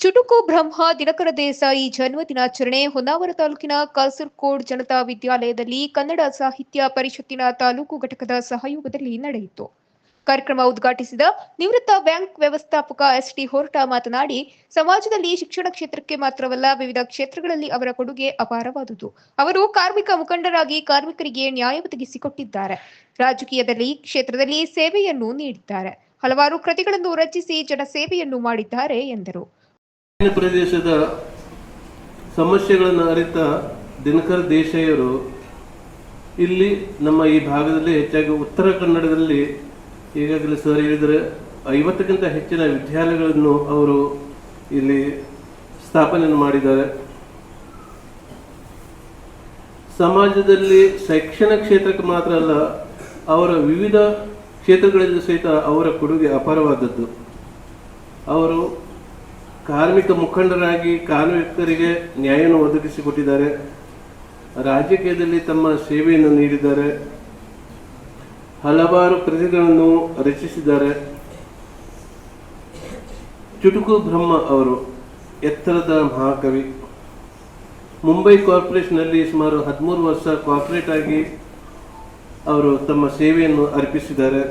ಚುಟುಕು ಬ್ರಹ್ಮ ದಿನಕರ ದೇಸಾಯಿ ಜನ್ಮ ದಿನಾಚರಣೆ ಹೊನ್ನಾವರ ತಾಲೂಕಿನ ಕಾಸರ್ಕೋಡ್ ಜನತಾ ವಿದ್ಯಾಲಯದಲ್ಲಿ ಕನ್ನಡ ಸಾಹಿತ್ಯ ಪರಿಷತ್ತಿನ ತಾಲೂಕು ಘಟಕದ ಸಹಯೋಗದಲ್ಲಿ ನಡೆಯಿತು. ಕಾರ್ಯಕ್ರಮ ಉದ್ಘಾಟಿಸಿದ ನಿವೃತ್ತ ಬ್ಯಾಂಕ್ ವ್ಯವಸ್ಥಾಪಕ ಎಸ್ ಟಿ ಹೊರಟ ಮಾತನಾಡಿ, ಸಮಾಜದಲ್ಲಿ ಶಿಕ್ಷಣ ಕ್ಷೇತ್ರಕ್ಕೆ ಮಾತ್ರವಲ್ಲ ವಿವಿಧ ಕ್ಷೇತ್ರಗಳಲ್ಲಿ ಅವರ ಕೊಡುಗೆ ಅಪಾರವಾದುದು. ಅವರು ಕಾರ್ಮಿಕ ಮುಖಂಡರಾಗಿ ಕಾರ್ಮಿಕರಿಗೆ ನ್ಯಾಯ ಒದಗಿಸಿಕೊಟ್ಟಿದ್ದಾರೆ. ರಾಜಕೀಯದಲ್ಲಿ, ಕ್ಷೇತ್ರದಲ್ಲಿ ಸೇವೆಯನ್ನು ನೀಡಿದ್ದಾರೆ. ಹಲವಾರು ಕೃತಿಗಳನ್ನು ರಚಿಸಿ ಜನಸೇವೆಯನ್ನು ಮಾಡಿದ್ದಾರೆ ಎಂದರು. ಪ್ರದೇಶದ ಸಮಸ್ಯೆಗಳನ್ನು ಅರಿತ ದಿನಕರ್ ದೇಶಯ್ಯರು ಇಲ್ಲಿ ನಮ್ಮ ಈ ಭಾಗದಲ್ಲಿ ಹೆಚ್ಚಾಗಿ ಉತ್ತರ ಕನ್ನಡದಲ್ಲಿ ಈಗಾಗಲೇ ಸರ್ ಹೇಳಿದರೆ ಐವತ್ತಕ್ಕಿಂತ ಹೆಚ್ಚಿನ ವಿದ್ಯಾಲಯಗಳನ್ನು ಅವರು ಇಲ್ಲಿ ಸ್ಥಾಪನೆ ಮಾಡಿದ್ದಾರೆ. ಸಮಾಜದಲ್ಲಿ ಶೈಕ್ಷಣ ಕ್ಷೇತ್ರಕ್ಕೆ ಮಾತ್ರ ಅಲ್ಲ, ಅವರ ವಿವಿಧ ಕ್ಷೇತ್ರಗಳಲ್ಲಿ ಸಹಿತ ಅವರ ಕೊಡುಗೆ ಅಪಾರವಾದದ್ದು. ಅವರು ಕಾರ್ಮಿಕ ಮುಖಂಡರಾಗಿ ಕಾರ್ಮಿಕರಿಗೆ ನ್ಯಾಯವನ್ನು ಒದಗಿಸಿಕೊಟ್ಟಿದ್ದಾರೆ. ರಾಜಕೀಯದಲ್ಲಿ ತಮ್ಮ ಸೇವೆಯನ್ನು ನೀಡಿದ್ದಾರೆ. ಹಲವಾರು ಕೃತಿಗಳನ್ನು ರಚಿಸಿದ್ದಾರೆ. ಚುಟುಕು ಬ್ರಹ್ಮ ಅವರು ಎತ್ತರದ ಮಹಾಕವಿ. ಮುಂಬೈ ಕಾರ್ಪೊರೇಷನ್ನಲ್ಲಿ ಸುಮಾರು ಹದಿಮೂರು ವರ್ಷ ಕಾರ್ಪೊರೇಟ್ ಆಗಿ ಅವರು ತಮ್ಮ ಸೇವೆಯನ್ನು ಅರ್ಪಿಸಿದ್ದಾರೆ.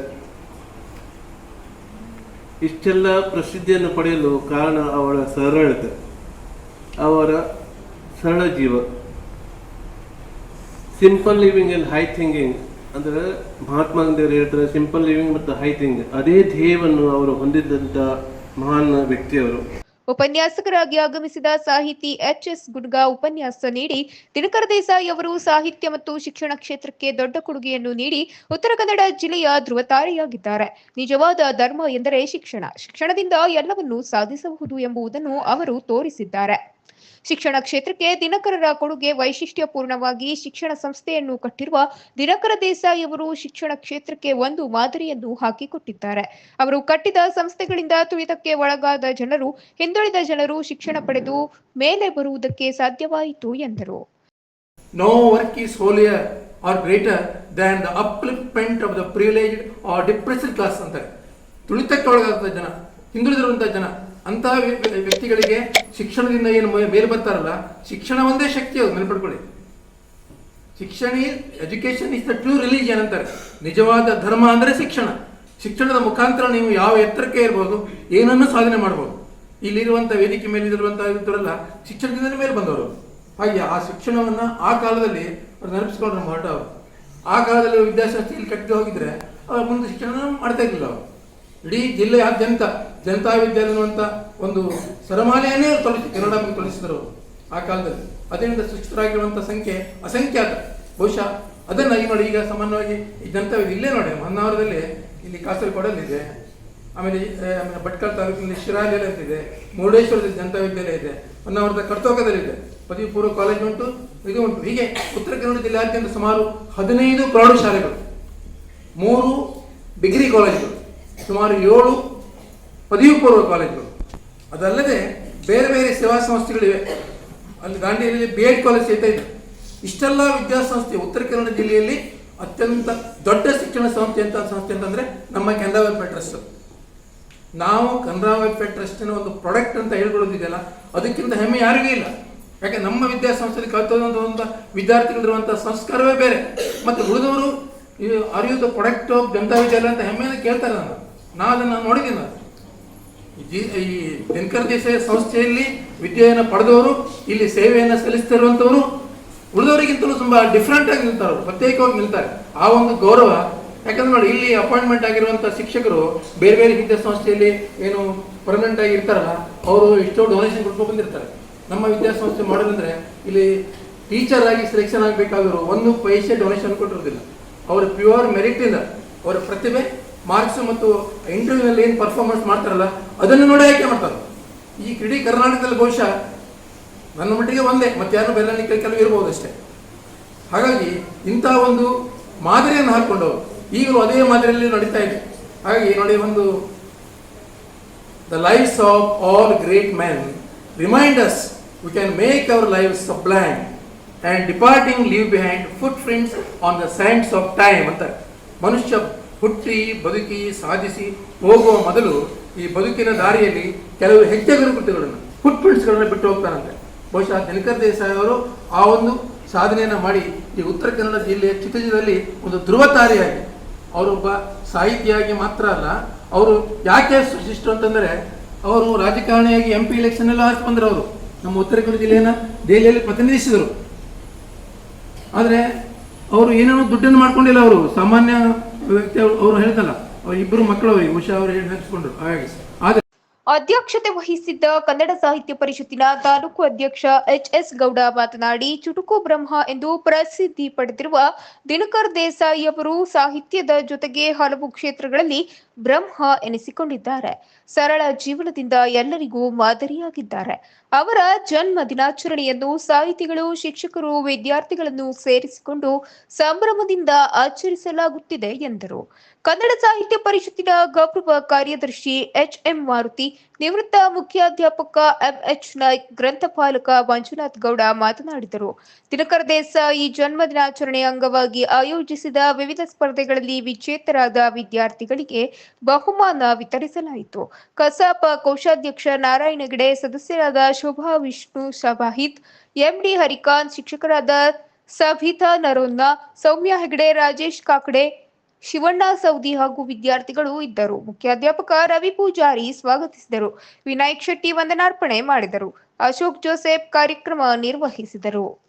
ಇಷ್ಟೆಲ್ಲ ಪ್ರಸಿದ್ಧಿಯನ್ನು ಪಡೆಯಲು ಕಾರಣ ಅವಳ ಸರಳತೆ. ಅವರ ಸರಳ ಜೀವ. Simple living and high thinking ಅಂದರೆ ಮಹಾತ್ಮ ಗಾಂಧಿಯವರು ಹೇಳ್ತಾರೆ ಸಿಂಪಲ್ ಲಿವಿಂಗ್ ಮತ್ತು ಹೈ ಥಿಂಕಿಂಗ್ ಅದೇ ಧ್ಯೇಯವನ್ನು ಅವರು ಹೊಂದಿದ್ದಂಥ ಮಹಾನ್ ವ್ಯಕ್ತಿಯವರು. ಉಪನ್ಯಾಸಕರಾಗಿ ಆಗಮಿಸಿದ ಸಾಹಿತಿ ಎಚ್ ಎಸ್ ಗುಡ್ಗಾ ಉಪನ್ಯಾಸ ನೀಡಿ ದಿನಕರ ದೇಸಾಯಿ ಅವರು ಸಾಹಿತ್ಯ ಮತ್ತು ಶಿಕ್ಷಣ ಕ್ಷೇತ್ರಕ್ಕೆ ದೊಡ್ಡ ಕೊಡುಗೆಯನ್ನು ನೀಡಿ ಉತ್ತರ ಕನ್ನಡ ಜಿಲ್ಲೆಯ ಧ್ರುವತಾರೆಯಾಗಿದ್ದಾರೆ. ನಿಜವಾದ ಧರ್ಮ ಎಂದರೆ ಶಿಕ್ಷಣ. ಶಿಕ್ಷಣದಿಂದ ಎಲ್ಲವನ್ನೂ ಸಾಧಿಸಬಹುದು ಎಂಬುದನ್ನು ಅವರು ತೋರಿಸಿದ್ದಾರೆ. ಶಿಕ್ಷಣ ಕ್ಷೇತ್ರಕ್ಕೆ ದಿನಕರರ ಕೊಡುಗೆ ವೈಶಿಷ್ಟ್ಯಪೂರ್ಣವಾಗಿ ಶಿಕ್ಷಣ ಸಂಸ್ಥೆಯನ್ನು ಕಟ್ಟಿರುವ ದಿನಕರ ದೇಸಾಯಿ ಅವರು ಶಿಕ್ಷಣ ಕ್ಷೇತ್ರಕ್ಕೆ ಒಂದು ಮಾದರಿಯನ್ನು ಹಾಕಿಕೊಟ್ಟಿದ್ದಾರೆ. ಅವರು ಕಟ್ಟಿದ ಸಂಸ್ಥೆಗಳಿಂದ ತುಳಿತಕ್ಕೆ ಒಳಗಾದ ಜನರು, ಹಿಂದುಳಿದ ಜನರು ಶಿಕ್ಷಣ ಪಡೆದು ಮೇಲೆ ಬರುವುದಕ್ಕೆ ಸಾಧ್ಯವಾಯಿತು ಎಂದರು. No work is the upliftment of the privileged or depressed class. ಅಂತಾರೆ. ತುಳಿತಕ್ಕೆ ಒಳಗಾದ ಜನ ಜನ ಅಂತಹ ವ್ಯ- ವ್ಯ- ವ್ಯಕ್ತಿಗಳಿಗೆ ಶಿಕ್ಷಣದಿಂದ ಏನು ಮೇಲೆ ಬರ್ತಾರಲ್ಲ, ಶಿಕ್ಷಣ ಒಂದೇ ಶಕ್ತಿ ಅದು, ನೆನಪಿಟ್ಕೊಳ್ಳಿ. ಶಿಕ್ಷಣ education is the true religion ಅಂತಾರೆ. ನಿಜವಾದ ಧರ್ಮ ಅಂದರೆ ಶಿಕ್ಷಣ. ಶಿಕ್ಷಣದ ಮುಖಾಂತರ ನೀವು ಯಾವ ಎತ್ತರಕ್ಕೆ ಇರ್ಬೋದು ಏನನ್ನು ಸಾಧನೆ ಮಾಡ್ಬೋದು. ಇಲ್ಲಿರುವಂಥ ವೇದಿಕೆ ಮೇಲೆ ಇರುವಂತಹ ಇವರೆಲ್ಲ ಶಿಕ್ಷಣದಿಂದ ಮೇಲೆ ಬಂದವರು. ಹಾಗೆ ಆ ಶಿಕ್ಷಣವನ್ನ ಆ ಕಾಲದಲ್ಲಿ ಅವ್ರು ನೆನಪಿಸ್ಕೊಂಡ್ರೆ ಅವರು. ಆ ಕಾಲದಲ್ಲಿ ವಿದ್ಯಾಸಂಸ್ಥೆಯಲ್ಲಿ ಕಟ್ಟಿಗೆ ಹೋಗಿದ್ರೆ, ಅವ್ರ ಮುಂದೆ ಶಿಕ್ಷಣ ಮಾಡ್ತಾ ಇರಲಿಲ್ಲ ಅವರು. ಇಡೀ ಜಿಲ್ಲೆಯಾದ್ಯಂತ ಜನತಾ ಅನ್ನುವಂಥ ಒಂದು ಸರಮಾಲೆಯನ್ನೇ ತೊಲಸಿ ಕನ್ನಡ ತೊಲಸಿದರು ಆ ಕಾಲದಲ್ಲಿ. ಅದರಿಂದ ಸೃಷ್ಟರಾಗಿರುವಂಥ ಸಂಖ್ಯೆ ಅಸಂಖ್ಯಾತ. ಬಹುಶಃ ಅದನ್ನ ಈ ನೋಡಿ ಈಗ ಸಾಮಾನ್ಯವಾಗಿ ಈ ಜನತಾ ಇಲ್ಲೇ ನೋಡಿ ಹೊನ್ನಾವರದಲ್ಲಿ ಇಲ್ಲಿ ಕಾಸರಗೋಡಲ್ಲಿದೆ. ಆಮೇಲೆ ಆಮೇಲೆ ಭಟ್ಕಳ ತಾಲೂಕಿನಲ್ಲಿ ಶಿರಾಲೆಯಲ್ಲಿ ಅಂತಿದೆ. ಮುರುಡೇಶ್ವರದಲ್ಲಿ ಜನತಾ ವಿದ್ಯಾಲಯ ಇದೆ. ಹೊನ್ನಾವರದ ಕರ್ತೋಕದಲ್ಲಿದೆ ಪದವಿ ಪೂರ್ವ ಕಾಲೇಜ್ ಉಂಟು, ಇದು ಉಂಟು. ಹೀಗೆ ಉತ್ತರ ಕನ್ನಡ ಜಿಲ್ಲೆಯಾದ್ಯಂತ ಸುಮಾರು ಹದಿನೈದು ಪ್ರೌಢಶಾಲೆಗಳು, ಮೂರು ಡಿಗ್ರಿ ಕಾಲೇಜುಗಳು, ಸುಮಾರು ಏಳು ಪದವಿ ಪೂರ್ವ ಕಾಲೇಜುಗಳು ಅದಲ್ಲದೆ ಬೇರೆ ಬೇರೆ ಸೇವಾ ಸಂಸ್ಥೆಗಳಿವೆ. ಅಲ್ಲಿ ದಾಂಡೇಲಿಯಲ್ಲಿ ಬಿ ಎಡ್ ಕಾಲೇಜ್ ಸಹಿತ ಇದೆ. ಇಷ್ಟೆಲ್ಲ ವಿದ್ಯಾಸಂಸ್ಥೆ ಉತ್ತರ ಕನ್ನಡ ಜಿಲ್ಲೆಯಲ್ಲಿ ಅತ್ಯಂತ ದೊಡ್ಡ ಶಿಕ್ಷಣ ಸಂಸ್ಥೆ ಅಂತ ಸಂಸ್ಥೆ ಅಂತಂದ್ರೆ ನಮ್ಮ ಕೆನರಾ ವೆಲ್ಫೇರ್ ಟ್ರಸ್ಟ್ ನಾವು ಕನ್ನಡ ವೆಲ್ಫೇರ್ ಟ್ರಸ್ಟಿನ ಒಂದು ಪ್ರಾಡಕ್ಟ್ ಅಂತ ಹೇಳ್ಕೊಳ್ಳೋದಿದೆಯಲ್ಲ, ಅದಕ್ಕಿಂತ ಹೆಮ್ಮೆ ಯಾರಿಗೂ ಇಲ್ಲ. ಯಾಕೆ, ನಮ್ಮ ವಿದ್ಯಾಸಂಸ್ಥೆಯಲ್ಲಿ ಕಲ್ತೋದಂತ ವಿದ್ಯಾರ್ಥಿಗಳಿರುವಂಥ ಸಂಸ್ಕಾರವೇ ಬೇರೆ. ಮತ್ತು ಉಳಿದವರು are you product of Janata Vidyalaya ಅಂತ ಹೆಮ್ಮೆಯಿಂದ ಕೇಳ್ತಾರೆ ನಾನು ನಾನು ಅದನ್ನು ನೋಡಿದ್ದೀನಿ. ಈ ದಿನಕರ್ ದೇಸಾಯಿ ಸಂಸ್ಥೆಯಲ್ಲಿ ವಿದ್ಯೆಯನ್ನು ಪಡೆದವರು, ಇಲ್ಲಿ ಸೇವೆಯನ್ನು ಸಲ್ಲಿಸ್ತಿರುವಂಥವರು ಉಳಿದವರಿಗಿಂತಲೂ ತುಂಬ ಡಿಫ್ರೆಂಟ್ ಆಗಿ ನಿಲ್ತಾರೆ ಪ್ರತ್ಯೇಕವಾಗಿ ನಿಲ್ತಾರೆ. ಆ ಒಂದು ಗೌರವ, ಯಾಕಂದ್ರೆ ನೋಡಿ, ಇಲ್ಲಿ ಅಪಾಯಿಂಟ್ಮೆಂಟ್ ಆಗಿರುವಂಥ ಶಿಕ್ಷಕರು ಬೇರೆ ಬೇರೆ ವಿದ್ಯಾ ಸಂಸ್ಥೆಯಲ್ಲಿ ಏನು ಪರ್ಮನೆಂಟ್ ಆಗಿ ಇರ್ತಾರಲ್ಲ, ಅವರು ಎಷ್ಟೋ ಡೊನೇಷನ್ ಕೊಟ್ಕೊಂಡು ಬಂದಿರ್ತಾರೆ. ನಮ್ಮ ವಿದ್ಯಾಸಂಸ್ಥೆ ಮಾಡೋದಂದ್ರೆ ಇಲ್ಲಿ ಟೀಚರ್ ಆಗಿ ಸೆಲೆಕ್ಷನ್ ಆಗಬೇಕಾದ್ರು ಒಂದು ಪೈಸೆ ಡೊನೇಷನ್ ಕೊಟ್ಟಿರೋದಿಲ್ಲ ಅವರ ಪ್ಯೂರ್ ಮೆರಿಟ್ ಇಲ್ಲ ಅವರ ಪ್ರತಿಭೆ ಮಾರ್ಕ್ಸ್ ಮತ್ತು ಇಂಟರ್ವ್ಯೂನಲ್ಲಿ ಏನು ಪರ್ಫಾರ್ಮೆನ್ಸ್ ಮಾಡ್ತಾರಲ್ಲ, ಅದನ್ನು ನೋಡಿ ಆಯ್ಕೆ ಮಾಡ್ತಾರೆ. ಈ ಕ್ರೀಡೆ ಕರ್ನಾಟಕದಲ್ಲಿ ಬಹುಶಃ ನನ್ನ ಮಟ್ಟಿಗೆ ಒಂದೇ, ಮತ್ತೆ ಯಾರು ಬೆರಳಿಕೆ ಕೆಲವು ಇರ್ಬೋದು ಅಷ್ಟೇ. ಹಾಗಾಗಿ ಇಂಥ ಒಂದು ಮಾದರಿಯನ್ನು ಹಾಕ್ಕೊಂಡು ಈಗಲೂ ಅದೇ ಮಾದರಿಯಲ್ಲಿ ನಡೀತಾ ಇದೆ. ಹಾಗಾಗಿ ನೋಡಿ ಒಂದು the lives of all great man remind us we can make our life sublime and departing leave behind footprints on the sands of time ಅಂತ ಮನುಷ್ಯ ಹುಟ್ಟಿ ಬದುಕಿ ಸಾಧಿಸಿ ಹೋಗುವ ಮೊದಲು ಈ ಬದುಕಿನ ದಾರಿಯಲ್ಲಿ ಕೆಲವು ಹೆಜ್ಜೆಗಳು ಗುರುಕುಟ್ಟುಗಳನ್ನು ಫುಟ್ ಪ್ರಿಂಟ್ಸ್ಗಳನ್ನ ಬಿಟ್ಟು ಹೋಗ್ತಾರಂತೆ. ಬಹುಶಃ ದಿನಕರ್ ದೇಸಾಯಿ ಅವರು ಆ ಒಂದು ಸಾಧನೆಯನ್ನು ಮಾಡಿ ಈ ಉತ್ತರ ಕನ್ನಡ ಜಿಲ್ಲೆಯ ಚಿತ್ರದಲ್ಲಿ ಒಂದು ಧ್ರುವತಾರಿಯಾಗಿ, ಅವರೊಬ್ಬ ಸಾಹಿತಿಯಾಗಿ ಮಾತ್ರ ಅಲ್ಲ, ಅವರು ಯಾಕೆ ಸೃಷ್ಟಿಸ್ಟು ಅಂತಂದರೆ, ಅವರು ರಾಜಕಾರಣಿಯಾಗಿ ಎಂ ಪಿ ಎಲೆಕ್ಷನ್ ಎಲ್ಲ ಆಯ್ತು ಬಂದರು ಅವರು. ನಮ್ಮ ಉತ್ತರ ಕನ್ನಡ ಜಿಲ್ಲೆಯನ್ನು ದೆಹಲಿಯಲ್ಲಿ ಪ್ರತಿನಿಧಿಸಿದರು. ಆದರೆ, ಅವರು ಏನೇನೋ ದುಡ್ಡನ್ನು ಮಾಡ್ಕೊಂಡಿಲ್ಲ ಅವರು. ಸಾಮಾನ್ಯ ವ್ಯಕ್ತಿ ಅವ್ರು- ಹೇಳ್ತಲ್ಲ ಅವ್ರ ಇಬ್ಬರು ಮಕ್ಕಳು ಉಷಾ ಅವರು ಹೇಳಿ ನೆನೆಸ್ಕೊಂಡ್ರು ಹಾಗಾಗಿ. ಆದರೆ ಅಧ್ಯಕ್ಷತೆ ವಹಿಸಿದ್ದ ಕನ್ನಡ ಸಾಹಿತ್ಯ ಪರಿಷತ್ತಿನ ತಾಲೂಕು ಅಧ್ಯಕ್ಷ ಎಚ್ ಎಸ್ ಗೌಡ ಮಾತನಾಡಿ, ಚುಟುಕು ಬ್ರಹ್ಮ ಎಂದು ಪ್ರಸಿದ್ಧಿ ಪಡೆದಿರುವ ದಿನಕರ್ ದೇಸಾಯಿ ಅವರು ಸಾಹಿತ್ಯದ ಜೊತೆಗೆ ಹಲವು ಕ್ಷೇತ್ರಗಳಲ್ಲಿ ಬ್ರಹ್ಮ ಎನಿಸಿಕೊಂಡಿದ್ದಾರೆ. ಸರಳ ಜೀವನದಿಂದ ಎಲ್ಲರಿಗೂ ಮಾದರಿಯಾಗಿದ್ದಾರೆ. ಅವರ ಜನ್ಮ ದಿನಾಚರಣೆಯನ್ನು ಸಾಹಿತಿಗಳು, ಶಿಕ್ಷಕರು, ವಿದ್ಯಾರ್ಥಿಗಳನ್ನು ಸೇರಿಸಿಕೊಂಡು ಸಂಭ್ರಮದಿಂದ ಆಚರಿಸಲಾಗುತ್ತಿದೆ ಎಂದರು. ಕನ್ನಡ ಸಾಹಿತ್ಯ ಪರಿಷತ್ತಿನ ಗೌರವ ಕಾರ್ಯದರ್ಶಿ ಎಚ್ ಎಂ ಮಾರುತಿ, ನಿವೃತ್ತ ಮುಖ್ಯಾಧ್ಯಾಪಕ ಎಂಎಚ್ ನಾಯ್ಕ್, ಗ್ರಂಥಪಾಲಕ ಮಂಜುನಾಥ್ ಗೌಡ ಮಾತನಾಡಿದರು. ದಿನಕರ ದೇಸಾಯಿ ಜನ್ಮ ದಿನಾಚರಣೆ ಅಂಗವಾಗಿ ಆಯೋಜಿಸಿದ ವಿವಿಧ ಸ್ಪರ್ಧೆಗಳಲ್ಲಿ ವಿಜೇತರಾದ ವಿದ್ಯಾರ್ಥಿಗಳಿಗೆ ಬಹುಮಾನ ವಿತರಿಸಲಾಯಿತು. ಕಸಾಪ ಕೋಶಾಧ್ಯಕ್ಷ ನಾರಾಯಣಗಡೆ ಸದಸ್ಯರಾದ ಶೋಭಾ ವಿಷ್ಣು ಶವಾಹಿತ್ ಎಂಡಿ ಹರಿಕಾಂತ್, ಶಿಕ್ಷಕರಾದ ಸಭಿತಾ ನರೋನ್ನ, ಸೌಮ್ಯ ಹೆಗಡೆ, ರಾಜೇಶ್ ಕಾಕಡೆ ಶಿವಣ್ಣ ಸೌದಿ ಹಾಗೂ ವಿದ್ಯಾರ್ಥಿಗಳು ಇದ್ದರು. ಮುಖ್ಯಾಧ್ಯಾಪಕ ರವಿ ಪೂಜಾರಿ ಸ್ವಾಗತಿಸಿದರು. ವಿನಾಯಕ್ ಶೆಟ್ಟಿ ವಂದನಾರ್ಪಣೆ ಮಾಡಿದರು. ಅಶೋಕ್ ಜೋಸೆಫ್ ಕಾರ್ಯಕ್ರಮ ನಿರ್ವಹಿಸಿದರು.